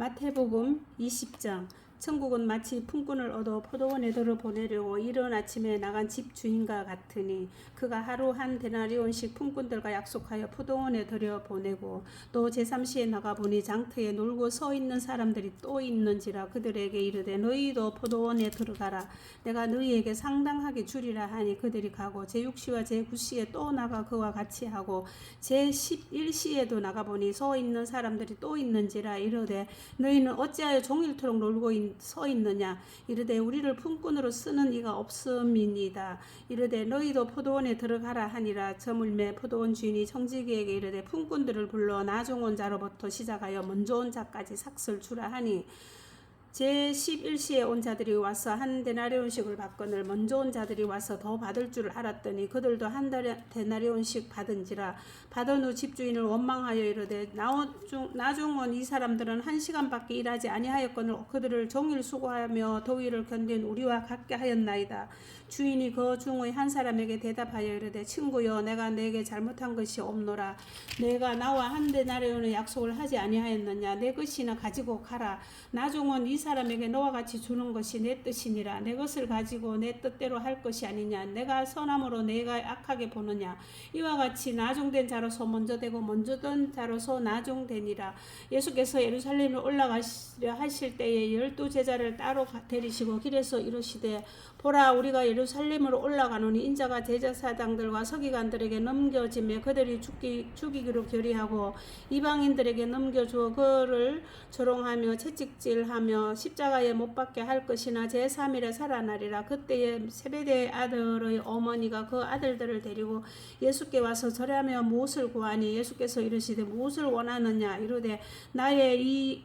마태복음 20장 천국은 마치 품꾼을 얻어 포도원에 들어 보내려고 이른 아침에 나간 집 주인과 같으니 그가 하루 한 데나리온씩 품꾼들과 약속하여 포도원에 들여 보내고 또 제3시에 나가 보니 장터에 놀고 서 있는 사람들이 또 있는지라 그들에게 이르되 너희도 포도원에 들어가라. 내가 너희에게 상당하게 주리라 하니 그들이 가고 제6시와 제9시에 또 나가 그와 같이 하고 제11시에도 나가 보니 서 있는 사람들이 또 있는지라 이르되 너희는 어찌하여 종일토록 놀고 있- 서 있느냐? 이르되 우리를 품꾼으로 쓰는 이가 없음이니이다. 이르되 너희도 포도원에 들어가라 하니라. 저물매 포도원 주인이 청지기에게 이르되 품꾼들을 불러 온 자로부터 시작하여 먼저 온 자까지 삭슬 주라 하니 제 11시에 온 자들이 와서 한 데나리온씩을 받거늘 먼저 온 자들이 와서 더 받을 줄 알았더니 그들도 한 달- 데나리온씩 받은지라 받은 후 집주인을 원망하여 이르되 나중 나중 온 이 사람들은 한 시간밖에 일하지 아니하였거늘 그들을 종일 수고하며 더위를 견딘 우리와 같게 하였나이다. 주인이 그 중의 한 사람에게 대답하여 이르되 친구여 내가 내게 잘못한 것이 없노라. 내가 나와 한 데나리온의 약속을 하지 아니하였느냐. 내 것이나 가지고 가라. 나중은 이 사람에게 너와 같이 주는 것이 내 뜻이니라. 내 것을 가지고 내 뜻대로 할 것이 아니냐. 내가 선함으로 내가 악하게 보느냐. 이와 같이 나중된 자로서 먼저 되고 먼저 된 자로서 나중되니라. 예수께서 예루살렘에 올라가시려 하실 때에 열두 제자를 따로 가- 데리시고 길에서 이르시되 보라 우리가 예루살렘으로 올라가노니 인자가 제자사장들과 서기관들에게 넘겨지며 그들이 죽기, 죽이기로 결의하고 이방인들에게 넘겨주어 그를 조롱하며 채찍질하며 십자가에 못 박게 할 것이나 제3일에 살아나리라. 그때에 세베대의 아들의 어머니가 그 아들들을 데리고 예수께 와서 절하며 무엇을 구하니? 예수께서 이르시되 무엇을 원하느냐? 이르되 나의 이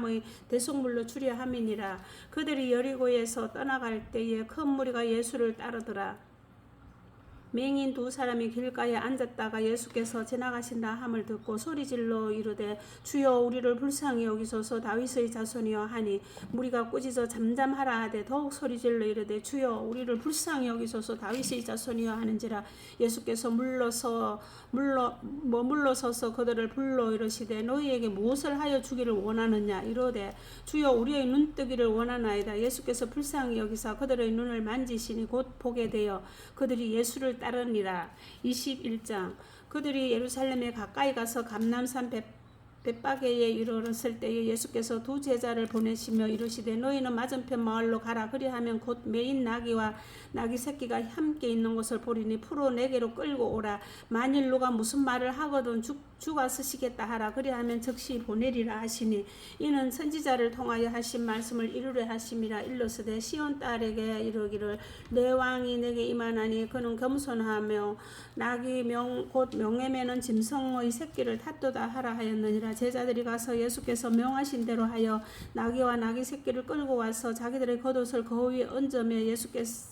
의 대속물로 주려 함이니라. 그들이 여리고에서 떠나갈 때에 큰 무리가 예수를 따르더라 맹인 두 사람이 길가에 앉았다가 예수께서 지나가신다 함을 듣고 소리질러 이르되 주여 우리를 불쌍히 여기소서. 다윗의 자손이여 하니 무리가 꾸짖어 잠잠하라 하되 더욱 소리질러 이르되 주여 우리를 불쌍히 여기소서. 다윗의 자손이여 하는지라. 예수께서 물러서 물러 뭐 물러 서서 그들을 불러 이르시되 너희에게 무엇을 하여 주기를 원하느냐? 이르되 주여 우리의 눈뜨기를 원하나이다. 예수께서 불쌍히 여기사 그들의 눈을 만지시니 곧 보게 되어 그들이 예수를 따르니라 21장. 그들이 예루살렘에 가까이 가서 감남산 벳 벳바게에 이르렀을 때에 예수께서 두 제자를 보내시며 이르시되 너희는 맞은편 마을로 가라. 그리하면 곧 메인 나귀와 나귀 새끼가 함께 있는 것을 보리니 풀어 내게로 끌고 오라. 만일 누가 무슨 말을 하거든 죽, 주가 쓰시겠다 하라. 그리 하면 즉시 보내리라 하시니 이는 선지자를 통하여 하신 말씀을 이루려 하심이라 일러스되 시온 딸에게 이르기를 내 왕이 내게 임하나니 그는 겸손하며 나귀 명, 곧 명예매는 짐승의 새끼를 탓도다 하라 하였느니라. 제자들이 가서 예수께서 명하신 대로 하여 나귀와 나귀 새끼를 끌고 와서 자기들의 겉옷을 그 위에 얹으며 예수께서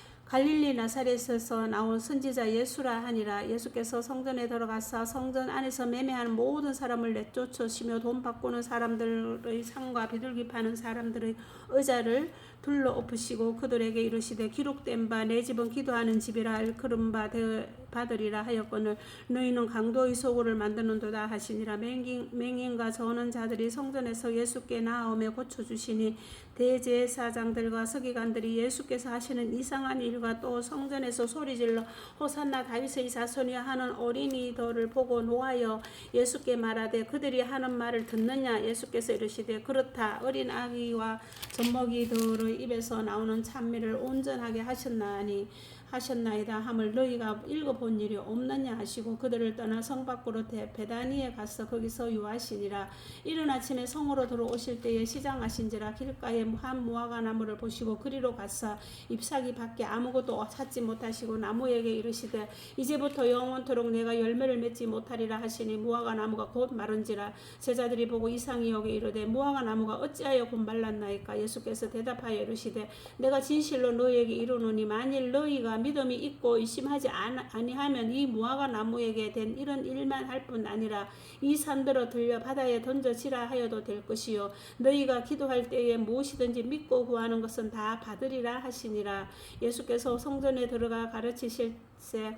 갈릴리 나사렛에서 나온 선지자 예수라 하니라. 예수께서 성전에 들어가사 성전 안에서 매매하는 모든 사람을 내쫓으시며 돈 바꾸는 사람들의 상과 비둘기 파는 사람들의 의자를 둘러 엎으시고 그들에게 이르시되 기록된 바 내 집은 기도하는 집이라 일컬음 바 받으리라 하였거늘 너희는 강도의 소굴을 만드는도다 하시니라. 맹인, 맹인과 저는 자들이 성전에서 예수께 나아오며 고쳐주시니 대제사장들과 서기관들이 예수께서 하시는 이상한 일과 또 성전에서 소리질러 호산나 다윗의 자손이야 하는 어린이들을 보고 노하여 예수께 말하되 그들이 하는 말을 듣느냐? 예수께서 이르시되 그렇다. 어린 아기와 젖먹이들의 입에서 나오는 찬미를 온전하게 하셨나니 하셨나이다. 함을 너희가 읽어 본 일이 없느냐 하시고 그들을 떠나 성 밖으로 대- 베다니에 가서 거기서 유하시니라. 이른 아침에 성으로 들어오실 때에 시장하신지라 길가에 한 무화과 나무를 보시고 그리로 가서 잎사귀 밖에 아무것도 찾지 못하시고 나무에게 이르시되 이제부터 영원토록 내가 열매를 맺지 못하리라 하시니 무화과 나무가 곧 마른지라. 제자들이 보고 이상히 여기 이르되 무화과 나무가 어찌하여 곧 말랐나이까? 예수께서 대답하여 이르시되 내가 진실로 너희에게 이르노니 만일 너희가 믿음이 있고 의심하지 안- 아니하면 이 무화과 나무에게 된 이런 일만 할 뿐 아니라 이 산들어 들려 바다에 던져지라 하여도 될 것이요. 너희가 기도할 때에 무엇이든지 믿고 구하는 것은 다 받으리라 하시니라. 예수께서 성전에 들어가 가르치실 때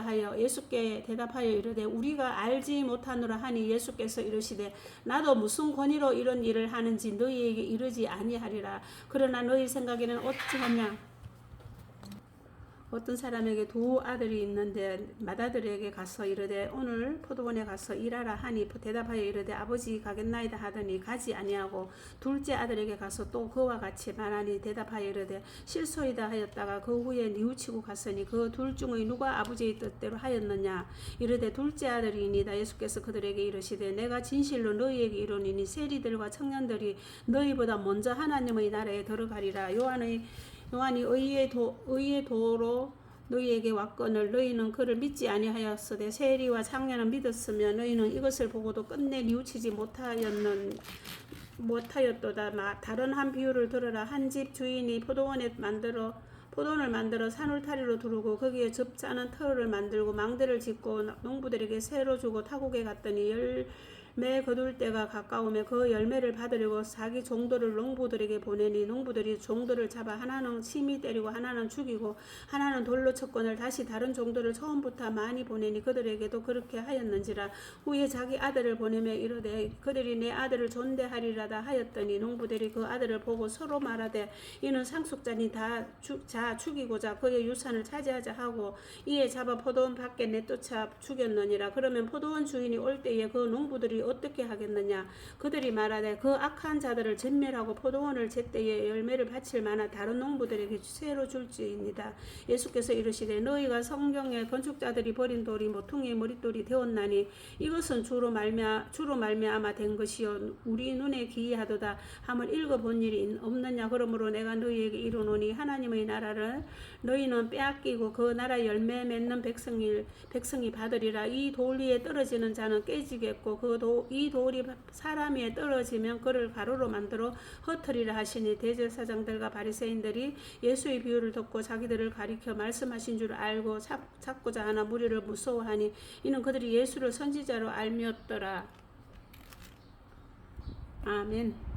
하여 예수께 대답하여 이르되 우리가 알지 못하노라 하니 예수께서 이르시되 나도 무슨 권위로 이런 일을 하는지 너희에게 이르지 아니하리라. 그러나 너희 생각에는 어찌하냐 어떤 사람에게 두 아들이 있는데 맏아들에게 가서 이르되 오늘 포도원에 가서 일하라 하니 대답하여 이르되 아버지 가겠나이다 하더니 가지 아니하고 둘째 아들에게 가서 또 그와 같이 말하니 대답하여 이르되 실소이다 하였다가 그 후에 뉘우치고 갔으니 그 둘 중의 누가 아버지의 뜻대로 하였느냐? 이르되 둘째 아들이니이다. 예수께서 그들에게 이르시되 내가 진실로 너희에게 이르노니 세리들과 청년들이 너희보다 먼저 하나님의 나라에 들어가리라. 요한의 요한이 의의 도 의의 도로 너희에게 왔거늘 너희는 그를 믿지 아니하였으되 세리와 창녀는 믿었으며 너희는 이것을 보고도 끝내 뉘우치지 못하였는 못하였도다. 마- 다른 한 비유를 들어라. 한 집 주인이 포도원에 만들어 포도원을 만들어 산울타리로 두르고 거기에 접자는 터를 만들고 망대를 짓고 농부들에게 새로 주고 타국에 갔더니 열 매 거둘 때가 가까우며 그 열매를 받으려고 자기 종도를 농부들에게 보내니 농부들이 종도를 잡아 하나는 침이 때리고 하나는 죽이고 하나는 돌로 쳤거늘 다시 다른 종도를 처음부터 많이 보내니 그들에게도 그렇게 하였는지라 후에 자기 아들을 보내며 이르되 그들이 내 아들을 존대하리라다 하였더니 농부들이 그 아들을 보고 서로 말하되 이는 상속자니 다자 죽이고자 그의 유산을 차지하자 하고 이에 잡아 포도원 밖에 내쫓아 죽였느니라. 그러면 포도원 주인이 올 때에 그 농부들이 어떻게 하겠느냐. 그들이 말하되 그 악한 자들을 전멸하고 포도원을 제때에 열매를 바칠 만한 다른 농부들에게 새로 줄지입니다. 예수께서 이르시되 너희가 성경에 건축자들이 버린 돌이 모퉁이의 머릿돌이 되었나니 이것은 주로 말미암 주로 말미암아 된 것이요. 우리 눈에 기이하도다 함을 읽어본 일이 없느냐. 그러므로 내가 너희에게 이르노니 하나님의 나라를 너희는 빼앗기고 그 나라 열매 맺는 백성이 백성이 받으리라. 이 돌 위에 떨어지는 자는 깨지겠고 그이 돌이 사람 위에 떨어지면 그를 가루로 만들어 흩으리라 하시니 대제사장들과 바리새인들이 예수의 비유를 듣고 자기들을 가리켜 말씀하신 줄 알고 잡, 잡고자 하나 무리를 무서워하니 이는 그들이 예수를 선지자로 알미었더라 아멘.